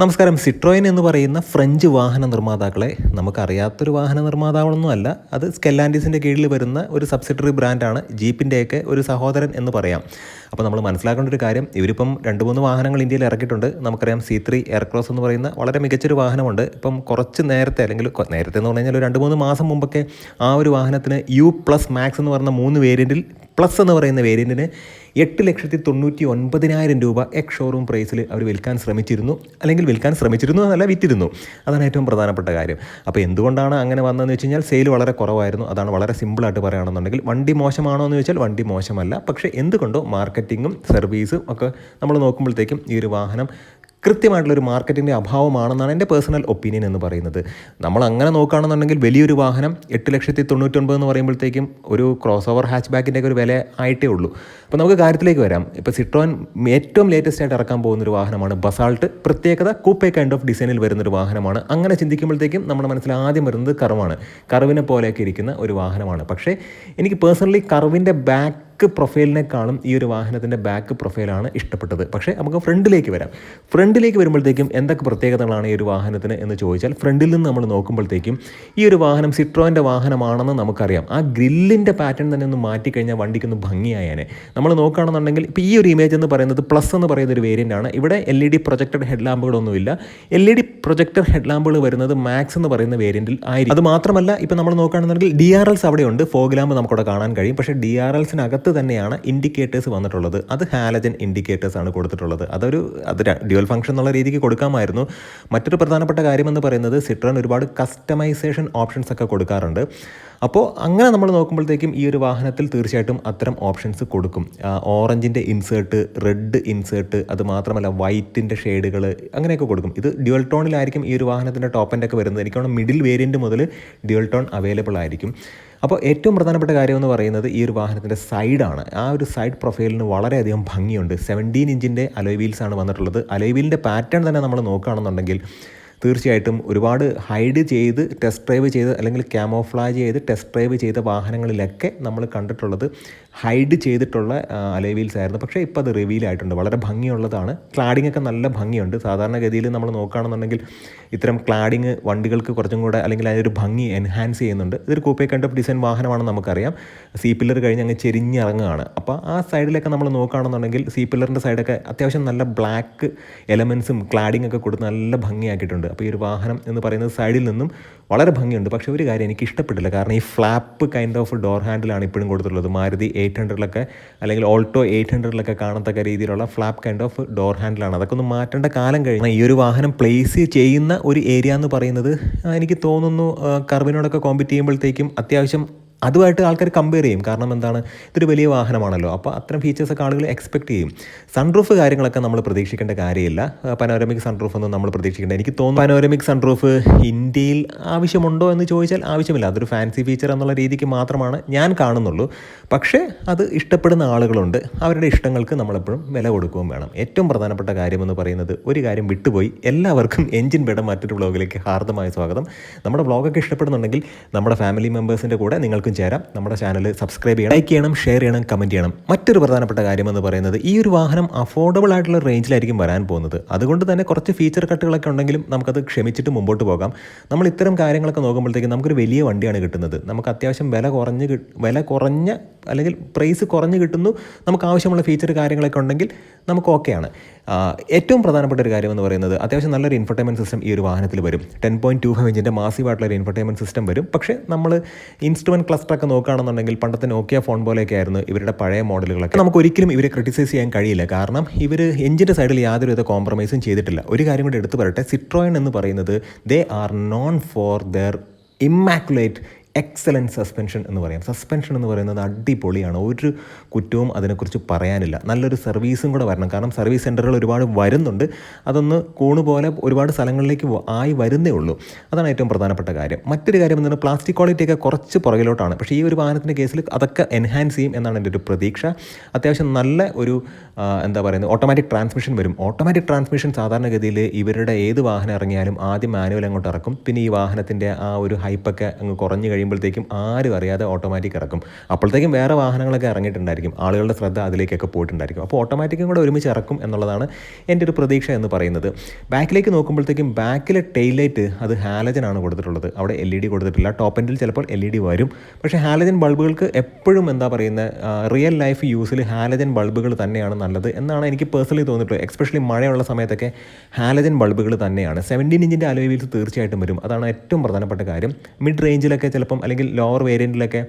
നമസ്കാരം. സിട്രോയൻ എന്ന് പറയുന്ന ഫ്രഞ്ച് വാഹന നിർമ്മാതാക്കളെ നമുക്കറിയാത്തൊരു വാഹന നിർമ്മാതാവൊന്നും അല്ല അത് സ്കെല്ലാൻഡിസിന്റെ കീഴിൽ വരുന്ന ഒരു സബ്സിഡറി ബ്രാൻഡാണ് ജീപ്പിന്റെയൊക്കെ ഒരു സഹോദരൻ എന്ന് പറയാം. അപ്പോൾ നമ്മൾ മനസ്സിലാക്കേണ്ട ഒരു കാര്യം ഇവരിപ്പം രണ്ട് മൂന്ന് വാഹനങ്ങൾ ഇന്ത്യയിൽ ഇറക്കിയിട്ടുണ്ട്. നമുക്കറിയാം സി ത്രീ എയർക്രോസ് എന്ന് പറയുന്ന വളരെ മികച്ചൊരു വാഹനമുണ്ട്. ഇപ്പം കുറച്ച് നേരത്തെ അല്ലെങ്കിൽ നേരത്തെ എന്ന് പറഞ്ഞു കഴിഞ്ഞാൽ രണ്ട് മൂന്ന് മാസം മുമ്പൊക്കെ ആ ഒരു വാഹനത്തിന് യു പ്ലസ് മാക്സ് എന്ന് പറയുന്ന മൂന്ന് വേരിയന്റിൽ പ്ലസ് എന്ന് പറയുന്ന വേരിയന്റിന് എട്ട് ലക്ഷത്തി തൊണ്ണൂറ്റി ഒൻപതിനായിരം രൂപ എക്സ് ഷോറൂം പ്രൈസിൽ അവർ വിൽക്കാൻ ശ്രമിച്ചിരുന്നു. അല്ലെങ്കിൽ വിൽക്കാൻ ശ്രമിച്ചിരുന്നു എന്നല്ല വിറ്റിരുന്നു. അതാണ് ഏറ്റവും പ്രധാനപ്പെട്ട കാര്യം. അപ്പോൾ എന്തുകൊണ്ടാണ് അങ്ങനെ വന്നതെന്ന് വെച്ച് കഴിഞ്ഞാൽ സെയിൽ വളരെ കുറവായിരുന്നു. അതാണ് വളരെ സിമ്പിളായിട്ട് പറയുകയാണെന്നുണ്ടെങ്കിൽ വണ്ടി മോശമാണോ എന്ന് ചോദിച്ചാൽ വണ്ടി മോശമല്ല. പക്ഷേ എന്തുകൊണ്ടോ മാർക്കറ്റിങ്ങും സർവീസും ഒക്കെ നമ്മൾ നോക്കുമ്പോഴത്തേക്കും ഈ ഒരു വാഹനം കൃത്യമായിട്ടുള്ളൊരു മാർക്കറ്റിന്റെ അഭാവമാണെന്നാണ് എന്റെ പേഴ്സണൽ ഒപ്പീനിയൻ എന്ന് പറയുന്നത്. നമ്മൾ അങ്ങനെ നോക്കുകയാണെന്നുണ്ടെങ്കിൽ വലിയൊരു വാഹനം എട്ട് ലക്ഷത്തി തൊണ്ണൂറ്റൊൻപത് എന്ന് പറയുമ്പോഴത്തേക്കും ഒരു ക്രോസ് ഓവർ ഹാച്ച് ബാക്കിന്റെ ഒരു വില ആയിട്ടേ ഉള്ളൂ. അപ്പോൾ നമുക്ക് കാര്യത്തിലേക്ക് വരാം. ഇപ്പോൾ സിട്രോൻ ഏറ്റവും ലേറ്റസ്റ്റ് ആയിട്ട് ഇറക്കാൻ പോകുന്ന ഒരു വാഹനമാണ് ബസാൾട്ട് പ്രത്യേകത കൂപ്പേ കൈൻഡ് ഓഫ് ഡിസൈനിൽ വരുന്നൊരു വാഹനമാണ്. അങ്ങനെ ചിന്തിക്കുമ്പോഴത്തേക്കും നമ്മുടെ മനസ്സിൽ ആദ്യം വരുന്നത് കർവാണ്. കർവിനെ പോലെയൊക്കെ ഇരിക്കുന്ന ഒരു വാഹനമാണ്. പക്ഷേ എനിക്ക് പേഴ്സണലി കർവിന്റെ ബാക്ക് ബാക്ക് പ്രൊഫൈലിനേക്കാളും ഈ ഒരു വാഹനത്തിന്റെ ബാക്ക് പ്രൊഫൈലാണ് ഇഷ്ടപ്പെട്ടത്. പക്ഷേ നമുക്ക് ഫ്രണ്ടിലേക്ക് വരാം. ഫ്രണ്ടിലേക്ക് വരുമ്പോഴത്തേക്കും എന്തൊക്കെ പ്രത്യേകതകളാണ് ഈ ഒരു വാഹനത്തിന് എന്ന് ചോദിച്ചാൽ ഫ്രണ്ടിൽ നിന്ന് നമ്മൾ നോക്കുമ്പോഴത്തേക്കും ഈ ഒരു വാഹനം സിട്രോന്റെ വാഹനമാണെന്ന് നമുക്കറിയാം. ആ ഗ്രില്ലിന്റെ പാറ്റേൺ തന്നെ ഒന്ന് മാറ്റിക്കഴിഞ്ഞാൽ വണ്ടിക്കൊന്ന് ഭംഗിയായേനെ. നമ്മൾ നോക്കുകയാണെന്നുണ്ടെങ്കിൽ ഇപ്പോൾ ഈ ഒരു ഇമേജ് എന്ന് പറയുന്നത് പ്ലസ് എന്ന് പറയുന്ന ഒരു വേരിയന്റ് ആണ്. ഇവിടെ L E D projected head ലാമ്പുകളൊന്നുമില്ല L E D projector head ലാമ്പുകൾ വരുന്നത് മാക്സ് എന്ന് പറയുന്ന വേരിയന്റിൽ ആയിരിക്കും. അത് മാത്രമല്ല ഇപ്പോൾ നമ്മൾ നോക്കുകയാണെന്നുണ്ടെങ്കിൽ ഡി ആർ എൽസ് അവിടെയുണ്ട്. ഫോഗ് ലാമ്പ് നമുക്കവിടെ കാണാൻ കഴിയും. പക്ഷേ ഡി ആർ എൽസിനകത്ത് തന്നെയാണ് ഇൻഡിക്കേറ്റേഴ്സ് വന്നിട്ടുള്ളത്. അത് ഹാലജൻ ഇൻഡിക്കേറ്റേഴ്സ് ആണ് കൊടുത്തിട്ടുള്ളത്. അതൊരു അത് ഡ്യുവൽ ഫംഗ്ഷൻ എന്നുള്ള രീതിക്ക് കൊടുക്കാമായിരുന്നു. മറ്റൊരു പ്രധാനപ്പെട്ട കാര്യം എന്ന് പറയുന്നത് സിട്രോൺ ഒരുപാട് കസ്റ്റമൈസേഷൻ ഓപ്ഷൻസ് ഒക്കെ കൊടുക്കാറുണ്ട്. അപ്പോൾ അങ്ങനെ നമ്മൾ നോക്കുമ്പോഴത്തേക്കും ഈ ഒരു വാഹനത്തിൽ തീർച്ചയായിട്ടും അത്തരം ഓപ്ഷൻസ് കൊടുക്കും. ഓറഞ്ചിന്റെ ഇൻസേർട്ട് റെഡ് ഇൻസേർട്ട് അത് മാത്രമല്ല വൈറ്റിന്റെ ഷെയ്ഡുകൾ അങ്ങനെയൊക്കെ കൊടുക്കും. ഇത് ഡ്യുവൽ ടോണിലായിരിക്കും ഈ ഒരു വാഹനത്തിന്റെ ടോപ്പ് ഒക്കെ വരുന്നത്. എനിക്കാണ് മിഡിൽ വേരിയന്റ് മുതൽ ഡ്യുവൽ ടോൺ അവൈലബിൾ ആയിരിക്കും. അപ്പോൾ ഏറ്റവും പ്രധാനപ്പെട്ട കാര്യം എന്ന് പറയുന്നത് ഈ ഒരു വാഹനത്തിന്റെ സൈഡാണ്. ആ ഒരു സൈഡ് പ്രൊഫൈലിന് വളരെയധികം ഭംഗിയുണ്ട്. സെവന്റീൻ ഇഞ്ചിന്റെ അലോയ് വീൽസ് ആണ് വന്നിട്ടുള്ളത്. അലോയ് വീലിന്റെ പാറ്റേൺ തന്നെ നമ്മൾ നോക്കുകയാണെന്നുണ്ടെങ്കിൽ തീർച്ചയായിട്ടും ഒരുപാട് ഹൈഡ് ചെയ്ത് ടെസ്റ്റ് ഡ്രൈവ് ചെയ്ത് അല്ലെങ്കിൽ ക്യാമോഫ്ലാജ് ചെയ്ത് ടെസ്റ്റ് ഡ്രൈവ് ചെയ്ത വാഹനങ്ങളിലൊക്കെ നമ്മൾ കണ്ടിട്ടുള്ളത് ഹൈഡ് ചെയ്തിട്ടുള്ള അലേവീൽസ് ആയിരുന്നു. പക്ഷേ ഇപ്പോൾ അത് റിവീൽ ആയിട്ടുണ്ട് വളരെ ഭംഗിയുള്ളതാണ്. ക്ലാഡിംഗ് ഒക്കെ നല്ല ഭംഗിയുണ്ട്. സാധാരണഗതിയിൽ നമ്മൾ നോക്കുകയാണെന്നുണ്ടെങ്കിൽ ഇത്തരം ക്ലാഡിങ് വണ്ടികൾക്ക് കുറച്ചും കൂടെ അല്ലെങ്കിൽ അതിനൊരു ഭംഗി എൻഹാൻസ് ചെയ്യുന്നുണ്ട്. ഇതൊരു കൂപ്പേ കണ്ട ഡിസൈൻ വാഹനമാണെന്ന് നമുക്കറിയാം. സി പില്ലർ കഴിഞ്ഞ് അങ്ങ് ചെരിഞ്ഞിറങ്ങുകയാണ്. അപ്പോൾ ആ സൈഡിലൊക്കെ നമ്മൾ നോക്കുകയാണെന്നുണ്ടെങ്കിൽ സി പില്ലറിന്റെ സൈഡൊക്കെ അത്യാവശ്യം നല്ല ബ്ലാക്ക് എലമെൻസും ക്ലാഡിംഗ് ഒക്കെ കൊടുത്ത് നല്ല ഭംഗിയാക്കിയിട്ടുണ്ട്. അപ്പോൾ ഈ ഒരു വാഹനം എന്ന് പറയുന്നത് സൈഡിൽ നിന്നും വളരെ ഭംഗിയുണ്ട്. പക്ഷേ ഒരു കാര്യം എനിക്ക് ഇഷ്ടപ്പെട്ടില്ല കാരണം ഈ ഫ്ലാപ്പ് കൈൻഡ് ഓഫ് ഡോർ ഹാൻഡിലാണ് ഇപ്പോഴും കൊടുത്തിട്ടുള്ളത്. മാരുതി എയ്റ്റ് ഹൺഡ്രഡിലൊക്കെ അല്ലെങ്കിൽ ഓൾട്ടോ എയ്റ്റ് ഹൺഡ്രഡിലൊക്കെ കാണത്തക്ക രീതിയിലുള്ള ഫ്ലാപ്പ് കൈൻഡ് ഓഫ് ഡോർ ഹാൻഡിലാണ് അതൊക്കെ ഒന്ന് മാറ്റേണ്ട കാലം കഴിഞ്ഞാൽ ഈ ഒരു വാഹനം പ്ലേസ് ചെയ്യുന്ന ഒരു ഏരിയ എന്ന് പറയുന്നത് എനിക്ക് തോന്നുന്നു കർവിനോടൊക്കെ കോമ്പറ്റ് ചെയ്യുമ്പോഴത്തേക്കും അത്യാവശ്യം അതുമായിട്ട് ആൾക്കാർ കമ്പയർ ചെയ്യും. കാരണം എന്താണ്? ഇതൊരു വലിയ വാഹനമാണല്ലോ. അപ്പോൾ അത്തരം ഫീച്ചേഴ്സൊക്കെ ആളുകൾ എക്സ്പെക്ട് ചെയ്യും. സൺറൂഫ് കാര്യങ്ങളൊക്കെ നമ്മൾ പ്രതീക്ഷിക്കേണ്ട കാര്യമില്ല. പനോരമിക് സൺറൂഫ് ഒന്നും നമ്മൾ പ്രതീക്ഷിക്കേണ്ട. എനിക്ക് തോന്നുന്നു പനോരമിക് സൺറൂഫ് ഇന്ത്യയിൽ ആവശ്യമുണ്ടോ എന്ന് ചോദിച്ചാൽ ആവശ്യമില്ല. അതൊരു ഫാൻസി ഫീച്ചർ എന്നുള്ള രീതിക്ക് മാത്രമാണ് ഞാൻ കാണുന്നുള്ളൂ. പക്ഷേ അത് ഇഷ്ടപ്പെടുന്ന ആളുകളുണ്ട്. അവരുടെ ഇഷ്ടങ്ങൾക്ക് നമ്മളെപ്പോഴും വില കൊടുക്കുകയും വേണം. ഏറ്റവും പ്രധാനപ്പെട്ട കാര്യമെന്ന് പറയുന്നത് ഒരു കാര്യം വിട്ടുപോയി. എല്ലാവർക്കും എഞ്ചിൻ ബെഡം മറ്റൊരു ബ്ലോഗിലേക്ക് ഹാർദമായ സ്വാഗതം. നമ്മുടെ ബ്ലോഗൊക്കെ ഇഷ്ടപ്പെടുന്നുണ്ടെങ്കിൽ നമ്മുടെ ഫാമിലി മെമ്പേഴ്സിന്റെ കൂടെ നിങ്ങൾക്കും ചേരാം. നമ്മുടെ ചാനൽ സബ്സ്ക്രൈബ് ചെയ്യണം ലൈക്ക് ചെയ്യണം ഷെയർ ചെയ്യണം കമന്റ് ചെയ്യണം. മറ്റൊരു പ്രധാനപ്പെട്ട കാര്യം എന്ന് പറയുന്നത് ഈ ഒരു വാഹനം അഫോർഡബിൾ ആയിട്ടുള്ള റേഞ്ചിലായിരിക്കും വരാൻ പോകുന്നത്. അതുകൊണ്ട് തന്നെ കുറച്ച് ഫീച്ചർ കട്ടുകളൊക്കെ ഉണ്ടെങ്കിലും നമുക്കത് ക്ഷമിച്ചിട്ട് മുമ്പോട്ട് പോകാം. നമ്മൾ ഇത്തരം കാര്യങ്ങളൊക്കെ നോക്കുമ്പോഴത്തേക്കും നമുക്കൊരു വലിയ വണ്ടിയാണ് കിട്ടുന്നത്. നമുക്ക് അത്യാവശ്യം വില കുറഞ്ഞ് വില കുറഞ്ഞ അല്ലെങ്കിൽ പ്രൈസ് കുറഞ്ഞ് കിട്ടുന്നു. നമുക്ക് ആവശ്യമുള്ള ഫീച്ചർ കാര്യങ്ങളൊക്കെ ഉണ്ടെങ്കിൽ നമുക്ക് ഓക്കെയാണ് ഏറ്റവും പ്രധാനപ്പെട്ട ഒരു കാര്യം എന്ന് പറയുന്നത് അത്യാവശ്യം നല്ലൊരു ഇൻഫർടൈൻമെന്റ് സിസ്റ്റം ഈ ഒരു വാഹനത്തിൽ വരും. ടെൻ പോയിന്റ് ടു ഫൈവ് ഇഞ്ചിന്റെ മാസീവായിട്ടുള്ള ഒരു ഇൻഫർടൈൻമെന്റ് സിസ്റ്റം വരും. പക്ഷേ നമ്മൾ ഇൻസ്ട്രുമെന്റ് ക്ലസ്റ്ററൊക്കെ നോക്കുകയാണെന്നുണ്ടെങ്കിൽ പണ്ടത്തെ നോക്കിയ ഫോൺ പോലെയൊക്കെ ആയിരുന്നു ഇവരുടെ പഴയ മോഡലുകളൊക്കെ. നമുക്ക് ഒരിക്കലും ഇവരെ ക്രിറ്റിസൈസ് ചെയ്യാൻ കഴിയില്ല. കാരണം ഇവർ എഞ്ചിന്റെ സൈഡിൽ യാതൊരു യാതൊരുവിധ കോംപ്രമൈസും ചെയ്തിട്ടില്ല. ഒരു കാര്യം കൂടി എടുത്തു പറയട്ടെ. സിട്രോയൻ എന്ന് പറയുന്നത് they are known for their immaculate excellent suspension എന്ന് പറയാം. സസ്പെൻഷൻ എന്ന് പറയുന്നത് അടിപൊളിയാണ്. ഒരു കുറ്റവും അതിനെക്കുറിച്ച് പറയാനില്ല. നല്ലൊരു സർവീസും കൂടെ വരണം. കാരണം സർവീസ് സെന്ററുകൾ ഒരുപാട് വരുന്നുണ്ട്. അതൊന്ന് കൂണ് പോലെ ഒരുപാട് സ്ഥലങ്ങളിലേക്ക് ആയി വരുന്നേ ഉള്ളൂ. അതാണ് ഏറ്റവും പ്രധാനപ്പെട്ട കാര്യം. മറ്റൊരു കാര്യം എന്താണ് പ്ലാസ്റ്റിക് ക്വാളിറ്റിയൊക്കെ കുറച്ച് പുറകിലോട്ടാണ്. പക്ഷേ ഈ ഒരു വാഹനത്തിന്റെ കേസിൽ അതൊക്കെ എൻഹാൻസ് ചെയ്യും എന്നാണ് എന്റെ ഒരു പ്രതീക്ഷ. അത്യാവശ്യം നല്ല ഒരു എന്താ പറയുന്നത് ഓട്ടോമാറ്റിക് ട്രാൻസ്മിഷൻ വരും. ഓട്ടോമാറ്റിക് ട്രാൻസ്മിഷൻ സാധാരണഗതിയിൽ ഇവരുടെ ഏത് വാഹനം ഇറങ്ങിയാലും ആദ്യം മാനുവൽ അങ്ങോട്ട് ഇറക്കും. പിന്നെ ഈ വാഹനത്തിന്റെ ആ ഒരു ഹൈപ്പൊക്കെ അങ്ങ് കുറഞ്ഞു കഴിയുമ്പോൾ കഴിയുമ്പോഴത്തേക്കും ആരും അറിയാതെ ഓട്ടോമാറ്റിക് ഇറക്കും. അപ്പോഴത്തേക്കും വേറെ വാഹനങ്ങളൊക്കെ ഇറങ്ങിയിട്ടുണ്ടായിരിക്കും. ആളുകളുടെ ശ്രദ്ധ അതിലേക്കൊക്കെ പോയിട്ടുണ്ടായിരിക്കും. അപ്പോൾ ഓട്ടോമാറ്റിക്കും കൂടെ ഒരുമിച്ച് ഇറക്കും എന്നുള്ളതാണ് എന്റെ ഒരു പ്രതീക്ഷ എന്ന് പറയുന്നത്. ബാക്കിലേക്ക് നോക്കുമ്പോഴത്തേക്കും ബാക്കിലെ ടെയിൽ ലൈറ്റ് അത് ഹാലജൻ ആണ് കൊടുത്തിട്ടുള്ളത്. അവിടെ എൽ ഇ ഡി കൊടുത്തിട്ടില്ല. ടോപ്പ് എൻഡിൽ ചിലപ്പോൾ എൽ ഇ ഡി വരും. പക്ഷേ ഹാലജൻ ബൾബുകൾക്ക് എപ്പോഴും എന്താ പറയുന്നത് റിയൽ ലൈഫ് യൂസിൽ ഹാലജൻ ബൾബുകൾ തന്നെയാണ് നല്ലത് എന്നാണ് എനിക്ക് പേഴ്സണലി തോന്നിയിട്ടുള്ളത്. എക്സ്പെഷ്യലി മഴയുള്ള സമയത്തൊക്കെ ഹാലജൻ ബൾബുകൾ തന്നെയാണ്. സെവന്റീൻ ഇഞ്ചിന്റെ അലോയ് വീൽസ് തീർച്ചയായിട്ടും വരും. അതാണ് ഏറ്റവും പ്രധാനപ്പെട്ട കാര്യം. മിഡ് റേഞ്ചിലൊക്കെ ചിലപ്പം അല്ലെങ്കിൽ ലോവർ വേരിയന്റിലൊക്കെ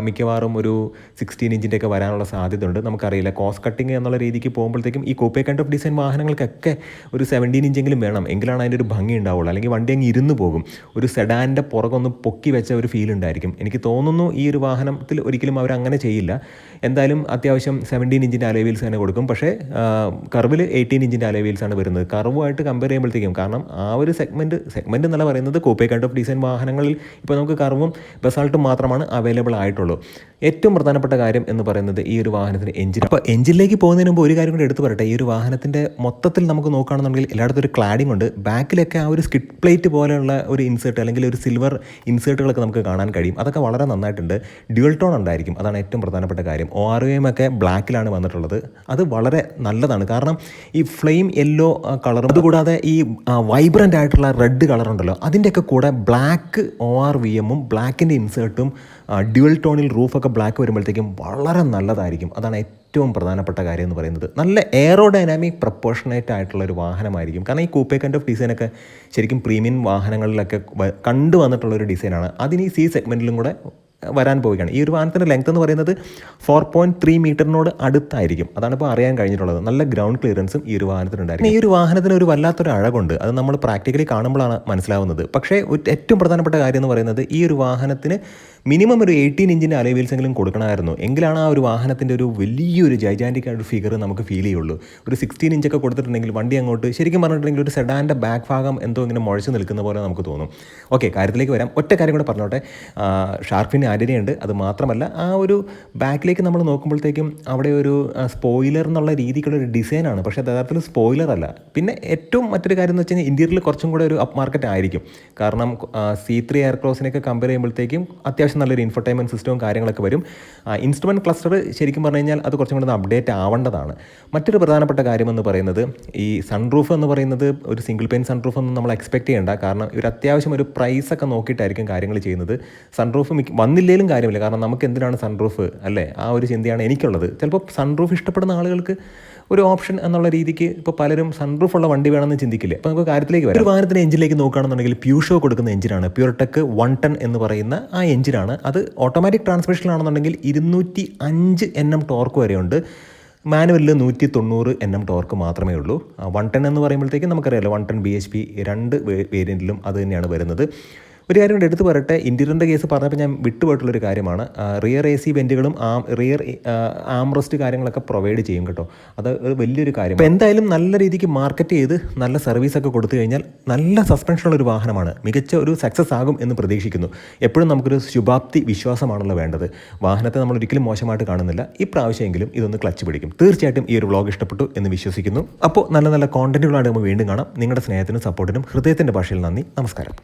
മിക്കവാറും ഒരു സിക്സ്റ്റീൻ ഇഞ്ചിന്റെ ഒക്കെ വരാനുള്ള സാധ്യതയുണ്ട്. നമുക്കറിയില്ല കോസ്റ്റ് കട്ടിങ് എന്നുള്ള രീതിക്ക് പോകുമ്പോഴത്തേക്കും ഈ കോപ്പേ കൈൻഡ് ഓഫ് ഡിസൈൻ വാഹനങ്ങൾക്കൊക്കെ ഒരു സെവന്റീൻ ഇഞ്ചെങ്കിലും വേണം. എങ്കിലാണ് അതിന്റെ ഒരു ഭംഗി ഉണ്ടാവുള്ളൂ. അല്ലെങ്കിൽ വണ്ടി അങ്ങ് ഇരുന്ന് പോകും. ഒരു സെഡാന്റെ പുറകൊന്ന് പൊക്കി വെച്ച ഒരു ഫീൽ ഉണ്ടായിരിക്കും. എനിക്ക് തോന്നുന്നു ഈ ഒരു വാഹനത്തിൽ ഒരിക്കലും അവർ അങ്ങനെ ചെയ്യില്ല. എന്തായാലും അത്യാവശ്യം സെവന്റീൻ ഇഞ്ചിന്റെ അലോയ് വീൽസ് തന്നെ കൊടുക്കും. പക്ഷേ കർവിൽ എയ്റ്റീൻ ഇഞ്ചിന്റെ അലോയ് വീൽസ് ആണ് വരുന്നത്. കർവുമായിട്ട് കമ്പയർ ചെയ്യുമ്പോഴത്തേക്കും കാരണം ആ ഒരു സെഗ്മെന്റ് സെഗ്മെന്റ് എന്നല്ല പറയുന്നത് കോപ്പേ കൈൻഡ് ഓഫ് ഡിസൈൻ വാഹനങ്ങളിൽ ഇപ്പോൾ നമുക്ക് കർവും ബസാൾട്ടും മാത്രമാണ് അവൈലബിൾ ആയിട്ടുള്ളൂ. ഏറ്റവും പ്രധാനപ്പെട്ട കാര്യം എന്ന് പറയുന്നത് ഈ ഒരു വാഹനത്തിന് എഞ്ചിൻ അപ്പോൾ എഞ്ചിനിലേക്ക് പോകുന്നതിന് മുമ്പ് ഒരു കാര്യം കൂടി എടുത്തു പറയട്ടെ. ഈ ഒരു വാഹനത്തിന്റെ മൊത്തത്തിൽ നമുക്ക് നോക്കുകയാണെന്നുണ്ടെങ്കിൽ എല്ലായിടത്തും ഒരു ക്ലാഡിംഗ് ഉണ്ട്. ബാക്കിലൊക്കെ ആ ഒരു സ്കിഡ് പ്ലേറ്റ് പോലെയുള്ള ഒരു ഇൻസേർട്ട് അല്ലെങ്കിൽ ഒരു സിൽവർ ഇൻസേർട്ടുകളൊക്കെ നമുക്ക് കാണാൻ കഴിയും. അതൊക്കെ വളരെ നന്നായിട്ടുണ്ട്. ഡ്യുവൽ ടോൺ ഉണ്ടായിരിക്കും. അതാണ് ഏറ്റവും പ്രധാനപ്പെട്ട കാര്യം. ഒ ആർ എം ഒക്കെ ബ്ലാക്കിലാണ് വന്നിട്ടുള്ളത്. അത് വളരെ നല്ലതാണ്. കാരണം ഈ ഫ്ലെയിം യെല്ലോ കളറും അതുകൂടാതെ ഈ വൈബ്രന്റ് ആയിട്ടുള്ള റെഡ് കളർ ഉണ്ടല്ലോ. അതിന്റെയൊക്കെ കൂടെ ബ്ലാക്ക് ഒ ആർ വി എമ്മും ബ്ലാക്കിന്റെ ഇൻസേർട്ടും ഡ്യുവൽ ടോണിൽ റൂഫൊക്കെ ബ്ലാക്ക് വരുമ്പോഴത്തേക്കും വളരെ നല്ലതായിരിക്കും. അതാണ് ഏറ്റവും പ്രധാനപ്പെട്ട കാര്യം എന്ന് പറയുന്നത്. നല്ല എയറോ ഡൈനാമിക് പ്രപ്പോർഷനേറ്റ് ആയിട്ടുള്ള ഒരു വാഹനമായിരിക്കും. കാരണം ഈ കൂപ്പേ കൈൻഡ് ഓഫ് ഡിസൈനൊക്കെ ശരിക്കും പ്രീമിയം വാഹനങ്ങളിലൊക്കെ വ- കണ്ടു വന്നിട്ടുള്ള ഒരു ഡിസൈനാണ് അതിന് ഈ സി സെഗ്മെന്റിലും കൂടെ വരാൻ പോവുകയാണ്. ഈ ഒരു വാഹനത്തിന്റെ ലെങ്ത് എന്ന് പറയുന്നത് ഫോർ പോയിന്റ് ത്രീ മീറ്ററിനോട് അടുത്തായിരിക്കും. അതാണ് ഇപ്പോൾ അറിയാൻ കഴിഞ്ഞിട്ടുള്ളത്. നല്ല ഗ്രൗണ്ട് ക്ലിയറൻസും ഈ ഒരു വാഹനത്തിനുണ്ടായിരിക്കും. ഈ ഒരു വാഹനത്തിന് ഒരു വല്ലാത്തൊരു അഴകുണ്ട്. അത് നമ്മൾ പ്രാക്ടിക്കലി കാണുമ്പോഴാണ് മനസ്സിലാവുന്നത്. പക്ഷേ ഏറ്റവും പ്രധാനപ്പെട്ട കാര്യം എന്ന് പറയുന്നത് ഈ ഒരു വാഹനത്തിന് മിനിമം ഒരു എയ്റ്റീൻ ഇഞ്ചിന്റെ അലോയ് വീൽസ് എങ്കിലും കൊടുക്കണമായിരുന്നു. എങ്കിലാണ് ആ ഒരു വാഹനത്തിന്റെ ഒരു വലിയൊരു ജൈജാന്റിക് ആയിട്ട് ഫിഗർ നമുക്ക് ഫീൽ ചെയ്യുള്ളൂ. ഒരു സിക്സ്റ്റീൻ ഇഞ്ചൊക്കെ കൊടുത്തിട്ടുണ്ടെങ്കിൽ വണ്ടി അങ്ങോട്ട് ശരിക്കും പറഞ്ഞിട്ടുണ്ടെങ്കിൽ ഒരു സെഡാന്റെ ബാക്ക് ഭാഗം എന്തോ ഇങ്ങനെ മുഴച്ച് നിൽക്കുന്ന പോലെ നമുക്ക് തോന്നും. ഓക്കെ കാര്യത്തിലേക്ക് വരാം. ഒറ്റ കാര്യം കൂടെ പറഞ്ഞോട്ടെ. ഷാർപ്പിന് ആര്യനുണ്ട് അത് മാത്രമല്ല ആ ഒരു ബാക്കിലേക്ക് നമ്മൾ നോക്കുമ്പോഴത്തേക്കും അവിടെ ഒരു സ്പോയിലർ എന്നുള്ള രീതിക്കുള്ള ഒരു ഡിസൈനാണ് പക്ഷേ യഥാർത്ഥത്തിൽ സ്പോയിലർ അല്ല. പിന്നെ ഏറ്റവും മറ്റൊരു കാര്യം എന്ന് വെച്ച് കഴിഞ്ഞാൽ ഇന്ത്യയിൽ കുറച്ചും കൂടെ ഒരു അപ്പ് മാർക്കറ്റ് ആയിരിക്കും. കാരണം സി ത്രീ എയർക്രോസിനെയൊക്കെ കമ്പയർ ചെയ്യുമ്പോഴത്തേക്കും അത്യാവശ്യം നല്ലൊരു ഇൻഫർടൈൻമെന്റ് സിസ്റ്റവും കാര്യങ്ങളൊക്കെ വരും. ഇൻസ്ട്രുമെന്റ് ക്ലസ്റ്റർ ശരിക്കും പറഞ്ഞു കഴിഞ്ഞാൽ അത് കുറച്ചും കൂടെ അപ്ഡേറ്റ് ആവേണ്ടതാണ്. മറ്റൊരു പ്രധാനപ്പെട്ട കാര്യം എന്ന് പറയുന്നത് ഈ സൺറൂഫ് എന്ന് പറയുന്നത് ഒരു സിംഗിൾ പെയിൻ സൺറൂഫ് ഒന്നും നമ്മൾ എക്സ്പെക്ട് ചെയ്യേണ്ട. കാരണം ഇവർ അത്യാവശ്യം ഒരു പ്രൈസൊക്കെ നോക്കിയിട്ടായിരിക്കും കാര്യങ്ങൾ ചെയ്യുന്നത്. സൺറൂഫ് മിക്ക വന്നില്ലേലും കാര്യമില്ല. കാരണം നമുക്ക് എന്തിനാണ് സൺറൂഫ് അല്ലേ? ആ ഒരു ചിന്തയാണ് എനിക്കുള്ളത്. ചിലപ്പോൾ സൺറൂഫ് ഇഷ്ടപ്പെടുന്ന ആളുകൾക്ക് ഒരു ഓപ്ഷൻ എന്നുള്ള രീതിക്ക് ഇപ്പോൾ പലരും സൺറൂഫ് ഉള്ള വണ്ടി വേണമെന്ന് ചിന്തിക്കില്ലേ? അപ്പോൾ നമുക്ക് കാര്യത്തിലേക്ക് വരാം. ഒരു വാഹനത്തിന്റെ എഞ്ചിനിലേക്ക് നോക്കുകയാണെന്നുണ്ടെങ്കിൽ പ്യൂഷോ കൊടുക്കുന്ന എഞ്ചിനാണ്. പ്യൂർടെക് വൺ ടെൻ എന്ന് പറയുന്ന ആ എഞ്ചിനാണ്. അത് ഓട്ടോമാറ്റിക് ട്രാൻസ്മിഷനിലാണെന്നുണ്ടെങ്കിൽ ഇരുന്നൂറ്റി അഞ്ച് എൻ എം ടോർക്ക് വരെയുണ്ട്. മാനുവലിൽ നൂറ്റി തൊണ്ണൂറ് എൻ എം ടോർക്ക് മാത്രമേ ഉള്ളൂ. വൺ ടെൻ എന്ന് പറയുമ്പോഴത്തേക്കും നമുക്കറിയാമല്ലോ one ten B H P രണ്ട് വേരിയന്റിലും അത് തന്നെയാണ് വരുന്നത്. ഒരു കാര്യം കൂടെ എടുത്തു പറയട്ടെ. ഇന്റീരിയറിന്റെ കേസ് പറഞ്ഞപ്പോൾ ഞാൻ വിട്ടുപോയിട്ടുള്ളൊരു കാര്യമാണ്. റിയർ എ സി വെന്റുകളും ആം റിയർ ആംറസ്റ്റ് കാര്യങ്ങളൊക്കെ പ്രൊവൈഡ് ചെയ്യും കേട്ടോ. അത് ഒരു വലിയൊരു കാര്യം അപ്പോൾ എന്തായാലും നല്ല രീതിക്ക് മാർക്കറ്റ് ചെയ്ത് നല്ല സർവീസൊക്കെ കൊടുത്തു കഴിഞ്ഞാൽ നല്ല സസ്പെൻഷനുള്ള ഒരു വാഹനമാണ്. മികച്ച ഒരു സക്സസ് ആകും എന്ന് പ്രതീക്ഷിക്കുന്നു. എപ്പോഴും നമുക്കൊരു ശുഭാപ്തി വിശ്വാസമാണല്ലോ വേണ്ടത്. വാഹനത്തെ നമ്മൾ ഒരിക്കലും മോശമായിട്ട് കാണുന്നില്ല. ഇപ്രാവശ്യമെങ്കിലും ഇതൊന്ന് ക്ലച്ച് പിടിക്കും. തീർച്ചയായിട്ടും ഈ ഒരു വ്ളോഗ് ഇഷ്ടപ്പെട്ടു എന്ന് വിശ്വസിക്കുന്നു. അപ്പോൾ നല്ല നല്ല കോണ്ടന്റുകളായിട്ട് നമ്മൾ വീണ്ടും കാണാം. നിങ്ങളുടെ സ്നേഹത്തിനും സപ്പോർട്ടിനും ഹൃദയത്തിന്റെ ഭാഷയിൽ നന്ദി. നമസ്കാരം.